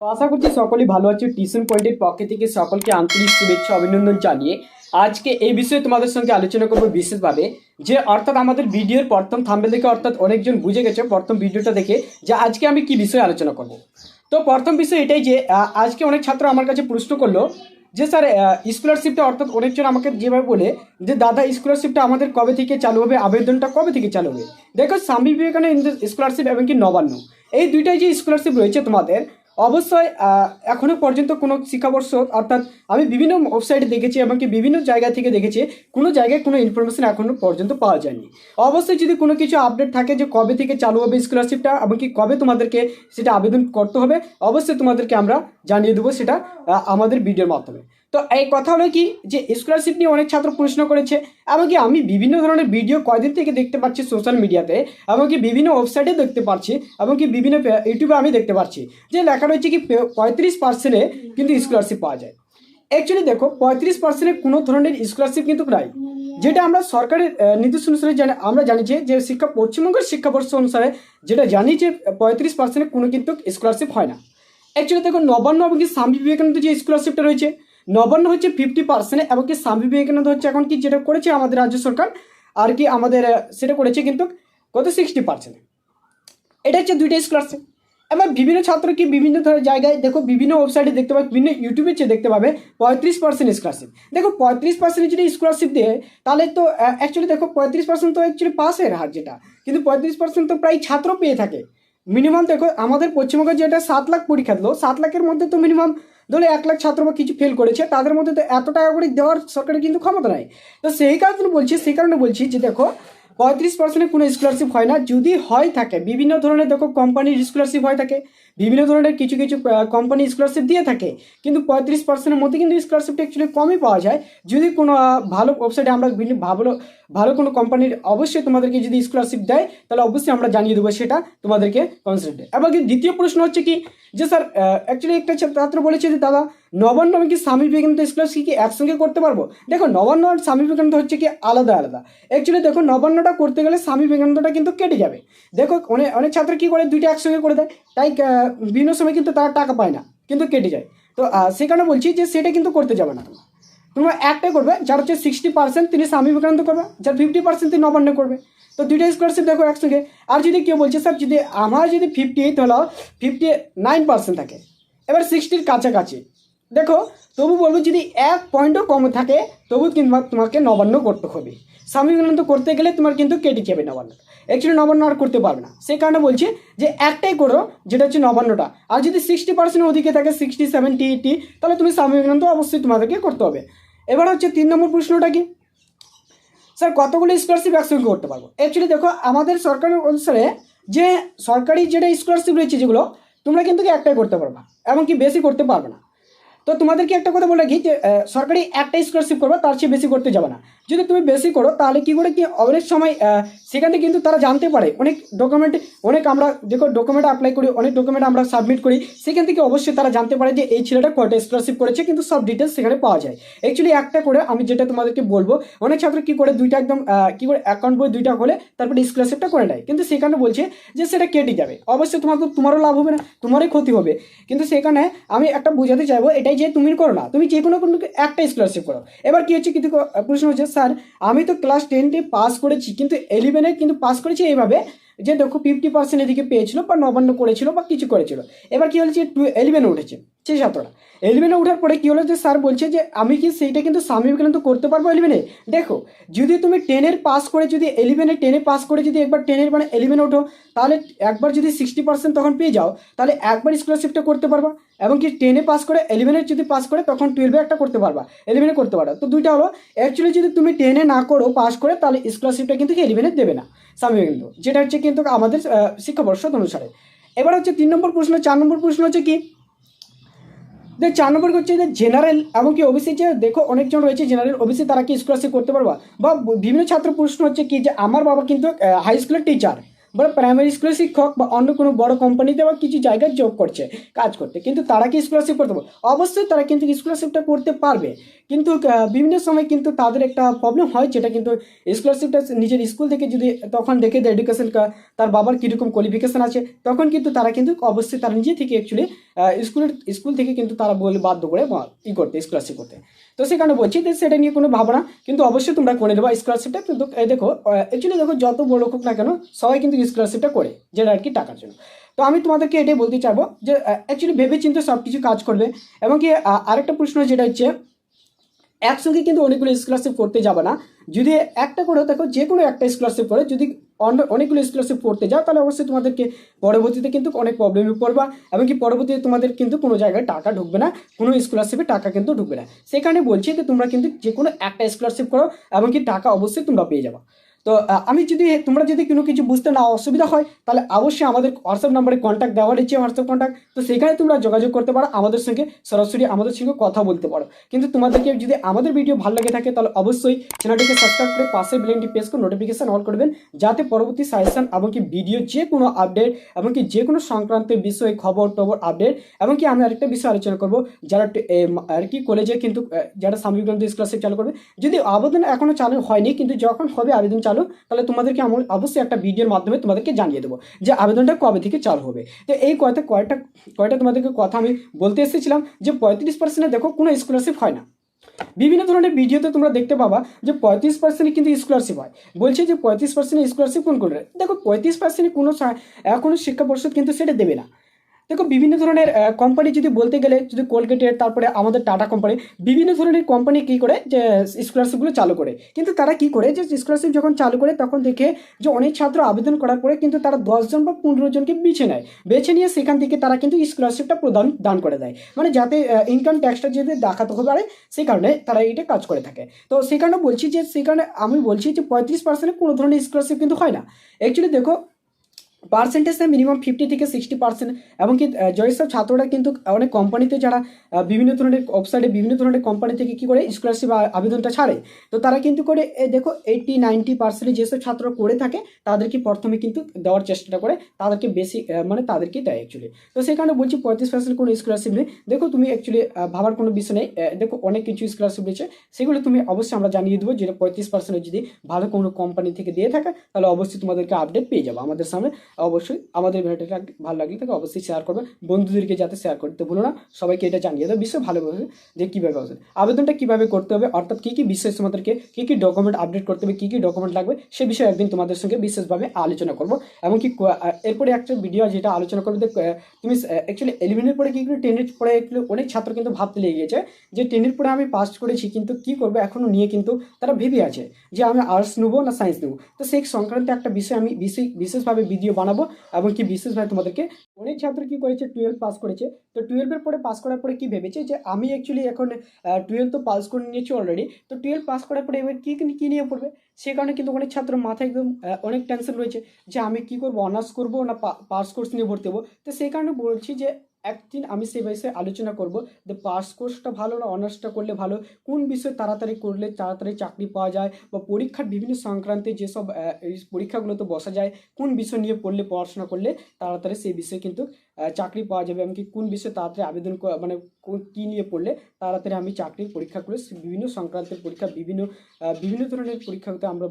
তো আশা করছি সকলেই ভালো আছে। টিউশন পয়েন্টের পক্ষ থেকে সকলকে আন্তরিক শুভেচ্ছা, অভিনন্দন জানিয়ে আজকে এই বিষয়ে তোমাদের সঙ্গে আলোচনা করব বিশেষভাবে। যে অর্থাৎ আমাদের ভিডিওর প্রথম থাম্বেল দেখে অর্থাৎ অনেকজন বুঝে গেছে প্রথম ভিডিওটা দেখে যে আজকে আমি কি বিষয়ে আলোচনা করব। তো প্রথম বিষয় এটাই যে আজকে অনেক ছাত্র আমার কাছে প্রশ্ন করল যে, স্যার স্কলারশিপটা অর্থাৎ অনেকজন আমাকে যেভাবে বলে যে, দাদা স্কলারশিপটা আমাদের কবে থেকে চালু হবে? আবেদনটা কবে থেকে চালু হবে? দেখো, স্বামী বিবেকানন্দ স্কলারশিপ এবং কি নবান্ন। এই দুইটাই যে স্কলারশিপ রয়েছে তোমাদের অবশ্যই এখনও এখনও পর্যন্ত কোনো শিক্ষাবর্ষ, অর্থাৎ আমি বিভিন্ন ওয়েবসাইটে দেখেছি এবং কি বিভিন্ন জায়গা থেকে দেখেছি, কোনো জায়গায় কোনো ইনফরমেশন এখনও পর্যন্ত পাওয়া যায়নি। অবশ্যই যদি কোনো কিছু আপডেট থাকে যে কবে থেকে চালু হবে স্কলারশিপটা এবং কি কবে তোমাদেরকে সেটা আবেদন করতে হবে, অবশ্যই তোমাদেরকে আমরা জানিয়ে দেবো সেটা আমাদের ভিডিওর মাধ্যমে। তো এই কথা হলো কি যে স্কলারশিপ নিয়ে অনেক ছাত্র প্রশ্ন করেছে, এমনকি আমি বিভিন্ন ধরনের ভিডিও কয়দিন থেকে দেখতে পাচ্ছি সোশ্যাল মিডিয়াতে এমনকি বিভিন্ন ওয়েবসাইটে দেখতে পাচ্ছি, এমনকি বিভিন্ন ইউটিউবে আমি দেখতে পাচ্ছি, যে লেখা রয়েছে কি পঁয়ত্রিশ পার্সেন্টে কিন্তু স্কলারশিপ পাওয়া যায়। অ্যাকচুয়ালি দেখো, পঁয়ত্রিশ পার্সেন্টে কোনো ধরনের স্কলারশিপ কিন্তু নাই। যেটা আমরা সরকারের নির্দেশ অনুসারে জানি, আমরা জানি যে শিক্ষা, পশ্চিমবঙ্গের শিক্ষাবর্ষ অনুসারে যেটা জানি যে পঁয়ত্রিশ পার্সেন্টে কোনো কিন্তু স্কলারশিপ হয় না। অ্যাকচুয়ালি দেখো, নবান্ন এবং স্বামী বিবেকানন্দ যে স্কলারশিপটা রয়েছে নবান্ন হচ্ছে ফিফটি পার্সেন্ট এবং কি স্বামী বিবেকানন্দ হচ্ছে এখন কি যেটা করেছে আমাদের রাজ্য সরকার, আর কি আমাদের সেটা করেছে কিন্তু কত সিক্সটি পার্সেন্ট এটা হচ্ছে দুইটা স্কলারশিপ এবার বিভিন্ন ছাত্র কি বিভিন্ন ধরনের জায়গায়, দেখো বিভিন্ন ওয়েবসাইটে দেখতে পাবে, বিভিন্ন ইউটিউবে চেয়ে দেখতে পাবে, পঁয়ত্রিশ পার্সেন্ট স্কলারশিপ দেখো পঁয়ত্রিশ পার্সেন্ট যদি স্কলারশিপ দেয়, তাহলে তো অ্যাকচুয়ালি দেখো পঁয়ত্রিশ পার্সেন্ট তো অ্যাকচুয়ালি পাসের হার যেটা, কিন্তু পঁয়ত্রিশ পার্সেন্ট তো প্রায় ছাত্র পেয়ে থাকে। মিনিমাম দেখো আমাদের পশ্চিমবঙ্গে যেটা সাত লাখ পরীক্ষা দিলো, সাত লাখের মধ্যে তো মিনিমাম ধরো এক লাখ ছাত্র বা কিছু ফেল করেছে, তাদের মধ্যে তো এত টাকা করে দেওয়ার সরকারের কিন্তু ক্ষমতা নাই। তো সেই কারণে বলছি, সেই কারণে বলছি যে দেখো, পঁয়ত্রিশ পার্সেন্টের কোনো স্কলারশিপ হয় না। যদি হয় থাকে, বিভিন্ন ধরনের দেখো কোম্পানির স্কলারশিপ হয় থাকে। বিভিন্ন ধরনের কিছু কিছু কোম্পানি স্কলারশিপ দিয়ে থাকে। কিন্তু পঁয়ত্রিশ পার্সেন্টের মধ্যে কিন্তু স্কলারশিপটা অ্যাকচুয়ালি কমই পাওয়া যায়। যদি কোনো ভালো ওয়েবসাইটে আমরা ভালো ভালো কোনো কোম্পানির অবশ্যই তোমাদেরকে যদি স্কলারশিপ দেয়, তাহলে অবশ্যই আমরা জানিয়ে দেবো সেটা তোমাদেরকে কনসেন্টে এবং দ্বিতীয় প্রশ্ন হচ্ছে কি, যে স্যার অ্যাকচুয়ালি একটা ছাত্র বলেছে যে, দাদা, নবান্ন আমি কি স্বামী বিবেকানন্দ স্কলারশিপ কি একসঙ্গে করতে পারব? দেখো, নবান্ন আর স্বামী বিবেকানন্দ হচ্ছে কি আলাদা আলাদা। অ্যাকচুয়ালি দেখো, নবান্নটা করতে গেলে স্বামী বিবেকানন্দটা কিন্তু কেটে যাবে। দেখো অনেক অনেক ছাত্র কী করে, দুইটা একসঙ্গে করে দেয়। তাই বিভিন্ন সময় কিন্তু তারা টাকা পায় না, কিন্তু কেটে যায়। তো সে কারণে বলছি যে সেটা কিন্তু করতে যাবে না তোমরা। তোমরা একটাই করবে, যার হচ্ছে সিক্সটি পার্সেন্ট তিনি স্বামী বিবেকানন্দ করবে, যার ফিফটি পার্সেন্ট তিনি নবান্ন করবে। তো দুইটা স্কলারশিপ দেখো একসঙ্গে। আর যদি কেউ বলছে, স্যার, যদি আমার যদি ফিফটি এইট হলো ফিফটি নাইন পার্সেন্ট থাকে, এবার সিক্সটির কাছাকাছি। দেখো, তবু বলব, যদি এক পয়েন্টও কম থাকে, তবু কিন্তু তোমাকে নবান্ন করতে হবে। স্বামী বিবেকানন্দ করতে গেলে তোমার কিন্তু কেটে যাবে নবান্ন অ্যাকচুয়ালি নবান্ন আর করতে পারবে না। সেই কারণে বলছি যে একটাই করো, যেটা হচ্ছে নবান্নটা। আর যদি সিক্সটি পার্সেন্ট ওদিকে থাকে সিক্সটি সেভেন্টি এইটি তাহলে তুমি স্বামী বিবেকানন্দ অবশ্যই তোমাদেরকে করতে হবে। এবার হচ্ছে তিন নম্বর প্রশ্নটা কি? স্যার, কতগুলো স্কলারশিপ একসঙ্গে করতে পারব? অ্যাকচুয়ালি দেখো, আমাদের সরকারের অনুসারে যে সরকারি যেটা স্কলারশিপ রয়েছে যেগুলো, তোমরা কিন্তু একটাই করতে পারবা, এমনকি বেশি করতে পারবে না। তো তোমাদেরকে একটা কথা বলে রাখি যে সরকারি একটা স্কলারশিপ করবে, তার চেয়ে বেশি করতে যাবে না। যদি তুমি বেশি করো, তাহলে কি করে কি অনেক সময় সেখানে কিন্তু তারা জানতে পারে। অনেক ডকুমেন্ট অনেক আমরা দেখো ডকুমেন্ট অ্যাপ্লাই করি, অনেক ডকুমেন্ট আমরা সাবমিট করি, সেখান থেকে অবশ্যই তারা জানতে পারে যে এই ছেলেটা কয়টা স্কলারশিপ করেছে, কিন্তু সব ডিটেলস সেখানে পাওয়া যায়। অ্যাকচুয়ালি একটা করে আমি যেটা তোমাদেরকে বলব, অনেক ছাত্র কি করে দুইটা একদম কি করে অ্যাকাউন্ট বই দুইটা হলে তারপরে স্কলারশিপটা করে নেয়। কিন্তু সেখানে বলছে যে সেটা কেটে যাবে। অবশ্যই তোমার তো, তোমারও লাভ হবে না, তোমারই ক্ষতি হবে। কিন্তু সেখানে আমি একটা বোঝাতে চাইব, এটাই যে তুমি করো না, তুমি যে কোনো কোনো একটা স্কলারশিপ করো। এবার কী হচ্ছে কিন্তু প্রশ্ন হচ্ছে, স্যার, আমি তো ক্লাস টেনতে পাস করেছি, কিন্তু ইলেভেনে কিন্তু পাস করেছি এইভাবে। যে দেখো ফিফটি পার্সেন্ট এদিকে পেয়েছিল বা নবান্ন করেছিল বা কিছু করেছিল। এবার কি হচ্ছে টু এলিভেনে উঠেছে, সেই ছাত্রটা এলিভেনে ওঠার পরে কী হলো যে স্যার বলছে যে, আমি কি সেইটা কিন্তু স্বামী বিবেকানন্দ করতে পারব এলিভেনে দেখো, যদি তুমি টেনের পাস করে যদি এলিভেনে টেনে পাস করে যদি একবার টেনের মানে এলিভেনে ওঠো, তাহলে একবার যদি সিক্সটি পার্সেন্ট তখন পেয়ে যাও, তাহলে একবার স্কলারশিপটা করতে পারবা। এবং কি টেনে পাস করে এলিভেনে যদি পাস করে, তখন টুয়েলভে একটা করতে পারবা। এলিভেনে করতে পারো তো দুইটা হলো অ্যাকচুয়ালি যদি তুমি টেনে না করো পাস করে, তাহলে স্কলারশিপটা কিন্তু এলিভেনে দেবে না, স্বামী বিবেকানন্দ। যেটা হচ্ছে কিন্তু আমাদের শিক্ষা শিক্ষাবর্ষ অনুসারে। এবার হচ্ছে তিন নম্বর প্রশ্ন, চার নম্বর প্রশ্ন হচ্ছে কি? যে চার নম্বর হচ্ছে যে জেনারেল এমনকি ওবিসি যে দেখো অনেকজন রয়েছে জেনারেল ওবিসি তারা কি স্কলারশিপ করতে পারবা? বা বিভিন্ন ছাত্র প্রশ্ন হচ্ছে কি যে আমার বাবা কিন্তু হাই স্কুলের টিচার বা প্রাইমারি স্কুলের শিক্ষক বা অন্য কোনো বড় কোম্পানিতে বা কিছু জায়গায় জব করছে, কাজ করতে। কিন্তু তারা কি স্কলারশিপ করতে পারবে? অবশ্যই তারা কিন্তু স্কলারশিপটা করতে পারবে। কিন্তু বিভিন্ন সময় কিন্তু তাদের একটা প্রবলেম হয়, যেটা কিন্তু স্কলারশিপটা নিজের স্কুল থেকে যদি তখন দেখে দেয় এডুকেশন তার বাবার কীরকম কোয়ালিফিকেশান আছে, তখন কিন্তু তারা কিন্তু অবশ্যই তারা নিজে থেকে অ্যাকচুয়ালি স্কুলের, স্কুল থেকে কিন্তু তারা বলে বাধ্য করে ই করতে স্কলারশিপ করতে। তো সে কারণে বলছি যে সেটা নিয়ে কোনো ভাবনা, কিন্তু অবশ্যই তোমরা করে দেবো স্কলারশিপটা কিন্তু দেখো অ্যাকচুয়ালি দেখো, যত বড় হোক না কেন, সবাই কিন্তু স্কলারশিপটা করে, যেটা আর কি টাকার জন্য। তো আমি তোমাদেরকে এটাই বলতে চাইব যে অ্যাকচুয়ালি ভেবে চিন্তে সব কিছু কাজ করবে। এবং কি আরেকটা প্রশ্ন যেটা হচ্ছে, একসঙ্গে কিন্তু অনেকগুলো স্কলারশিপ করতে যাবে না। যদি একটা করে, দেখো যে কোনো একটা স্কলারশিপ করে, যদি অনেকগুলো স্কলারশিপ পড়তে যাও, তাহলে অবশ্যই তোমাদেরকে পরবর্তীতে কিন্তু অনেক প্রবলেমে পড়বা এবং কি পরবর্তীতে তোমাদের কিন্তু কোনো জায়গায় টাকা ঢুকবে না, কোনো স্কলারশিপে টাকা কিন্তু ঢুকবে না। সেখানে বলছি যে তোমরা কিন্তু যে কোনো একটা স্কলারশিপ করো এবং কি টাকা অবশ্যই তোমরা পেয়ে যাবা। তো আমি যদি, তোমরা যদি কোনো কিছু বুঝতে না অসুবিধা হয়, তাহলে অবশ্যই আমাদের হোয়াটসঅ্যাপ নাম্বারে কন্ট্যাক্ট দেওয়া রয়েছে হোয়াটসঅ্যাপ কন্ট্যাক্ট তো সেখানে তোমরা যোগাযোগ করতে পারো, আমাদের সঙ্গে সরাসরি আমাদের সঙ্গে কথা বলতে পারো। কিন্তু তোমাদেরকে যদি আমাদের ভিডিও ভালো লেগে থাকে, তাহলে অবশ্যই চ্যানেলটিকে সাবস্ক্রাইব করে পাশে বেলেনটি প্রেস করে নোটিফিকেশন অন করবেন যাতে পরবর্তী সাজেশন এবং কি ভিডিও যে কোনো আপডেট এবং কি যে কোনো সংক্রান্ত বিষয়ে খবর টবর আপডেট এবং কি আমি আরেকটা বিষয় আলোচনা করব, যারা আর কি কলেজে কিন্তু যারা সাময়িক স্কলারশিপ চালু করবে, যদি আবেদন এখনও চালু হয়নি, কিন্তু যখন হবে আবেদন চালু তাহলে তোমাদেরকে আমি, অবশ্যই একটা ভিডিওর মাধ্যমে তোমাদেরকে জানিয়ে দেবো যে আবেদনটা কবে থেকে চালু হবে। তো এই কয়টা কয়টা কয়টা তোমাদেরকে কথা আমি বলতে এসেছিলাম যে পঁয়ত্রিশ পার্সেন্টে দেখো কোনো স্কলারশিপ হয় না। বিভিন্ন ধরনের ভিডিওতে তোমরা দেখতে পাবা যে পঁয়ত্রিশ পার্সেন্ট কিন্তু স্কলারশিপ হয়। বলছে যে পঁয়ত্রিশ পার্সেন্ট স্কলারশিপ কোন কোন দেখো পঁয়ত্রিশ পার্সেন্ট কোনো কোনো শিক্ষা পরিষদ কিন্তু সেটা দেবে না। দেখো বিভিন্ন ধরনের কোম্পানি যদি বলতে গেলে, যদি কোলগেটের তারপরে আমাদের টাটা কোম্পানি বিভিন্ন ধরনের কোম্পানি কী করে? যে স্কলারশিপগুলো চালু করে। কিন্তু তারা কি করে? যে স্কলারশিপ যখন চালু করে, তখন দেখে যে, অনেক ছাত্র আবেদন করার পরে কিন্তু তারা দশজন বা পনেরো জনকে বেছে নেয়। বেছে নিয়ে সেখান থেকে তারা কিন্তু স্কলারশিপটা প্রদান, দান করে দেয়। মানে যাতে ইনকাম ট্যাক্সটা যদি দেখাতে পারে সেই কারণে তারা এটা কাজ করে থাকে। তো সেই কারণে বলছি যে সেই কারণে আমি বলছি যে, পঁয়ত্রিশ পার্সেন্টে কোনো ধরনের স্কলারশিপ কিন্তু হয় না। অ্যাকচুয়ালি দেখো পার্সেন্টেজে মিনিমাম ফিফটি থেকে সিক্সটি পার্সেন্ট এবং আহ, যেসব ছাত্ররা কিন্তু অনেক কোম্পানিতে যারা বিভিন্ন ধরনের ওয়েবসাইটে বিভিন্ন ধরনের কোম্পানি থেকে কী করে স্কলারশিপ আবেদনটা ছাড়ে। তো তারা কিন্তু করে দেখো এইটি নাইনটি পার্সেন্ট যেসব ছাত্র করে থাকে তাদেরকে প্রথমে কিন্তু দেওয়ার চেষ্টাটা করে তাদেরকে বেশি মানে তাদেরকে দেয় অ্যাকচুয়ালি তো সেই কারণে বলছি পঁয়ত্রিশ পার্সেন্ট কোনো স্কলারশিপ নেই। দেখো তুমি অ্যাকচুয়ালি ভাবার কোনো বিষয় নেই দেখো অনেক কিছু স্কলারশিপ রয়েছে সেগুলো তুমি অবশ্যই আমরা জানিয়ে দেবো যেটা পঁয়ত্রিশ পার্সেন্ট যদি ভালো কোনো কোম্পানি থেকে দিয়ে থাকে তাহলে অবশ্যই তোমাদেরকে আপডেট পেয়ে যাব আমাদের সামনে। অবশ্যই আমাদের ভিডিওটা ভালো লাগলে তাকে অবশ্যই শেয়ার করবে বন্ধুদেরকে যাতে শেয়ার করতে ভুলো না। সবাইকে এটা জানিয়ে দেবে বিষয় ভালোভাবে যে কীভাবে হবে। আবেদনটা কীভাবে করতে হবে? অর্থাৎ কী কী বিষয় তোমাদেরকে, কী কী ডকুমেন্ট আপডেট করতে হবে? কী কী ডকুমেন্ট লাগবে? সে বিষয়ে একদিন তোমাদের সঙ্গে বিশেষভাবে আলোচনা করব। এমনকি এরপরে একটা ভিডিও যেটা আলোচনা করবে তুমি অ্যাকচুয়ালি এলিভেনের পরে কি করে টেনের পরে অনেক ছাত্র কিন্তু ভাবতে লেগে গেছে যে টেনের পরে আমি পাস করেছি কিন্তু কি করব? এখনও নিয়ে কিন্তু তারা ভেবে আছে যে আমি আর্টস নেব না সায়েন্স নেব? তো সেই সংক্রান্ত একটা বিষয় আমি বিশেষ বিশেষভাবে ভিডিও বানাবো। এবং কি বিশেষভাবে তোমাদেরকে, অনেক ছাত্র কি করেছে টুয়েলভ পাস করেছে। তো টুয়েলভের পরে পাস করার পরে কি ভেবেছে যে আমি অ্যাকচুয়ালি এখন টুয়েলভ তো পাস করে নিয়েছি অলরেডি তো টুয়েলভ পাস করার পরে এবার কী কী নিয়ে পড়বে? সে কারণে কিন্তু অনেক ছাত্র মাথায় একদম অনেক টেনশন রয়েছে যে আমি কি করব অনার্স করব না পাস কোর্স নিয়ে ভর্তি হব? তো সেই কারণে বলছি যে একদিন আমি সেই বিষয়ে আলোচনা করব যে পাস কোর্সটা ভালো না অনার্সটা করলে ভালো, কোন বিষয় তাড়াতাড়ি করলে তাড়াতাড়ি চাকরি পাওয়া যায় বা পরীক্ষার বিভিন্ন সংক্রান্তে যেসব পরীক্ষাগুলোতে বসা যায়, কোন বিষয় নিয়ে পড়লে, পড়াশোনা করলে তাড়াতাড়ি সেই বিষয়ে কিন্তু চাকরি পাওয়া যাবে এমনকি কোন বিষয়ে তাড়াতাড়ি আবেদন মানে কী নিয়ে পড়লে তাড়াতাড়ি আমি চাকরির পরীক্ষা করে বিভিন্ন সংক্রান্তের পরীক্ষা, বিভিন্ন বিভিন্ন ধরনের পরীক্ষাতে আমরা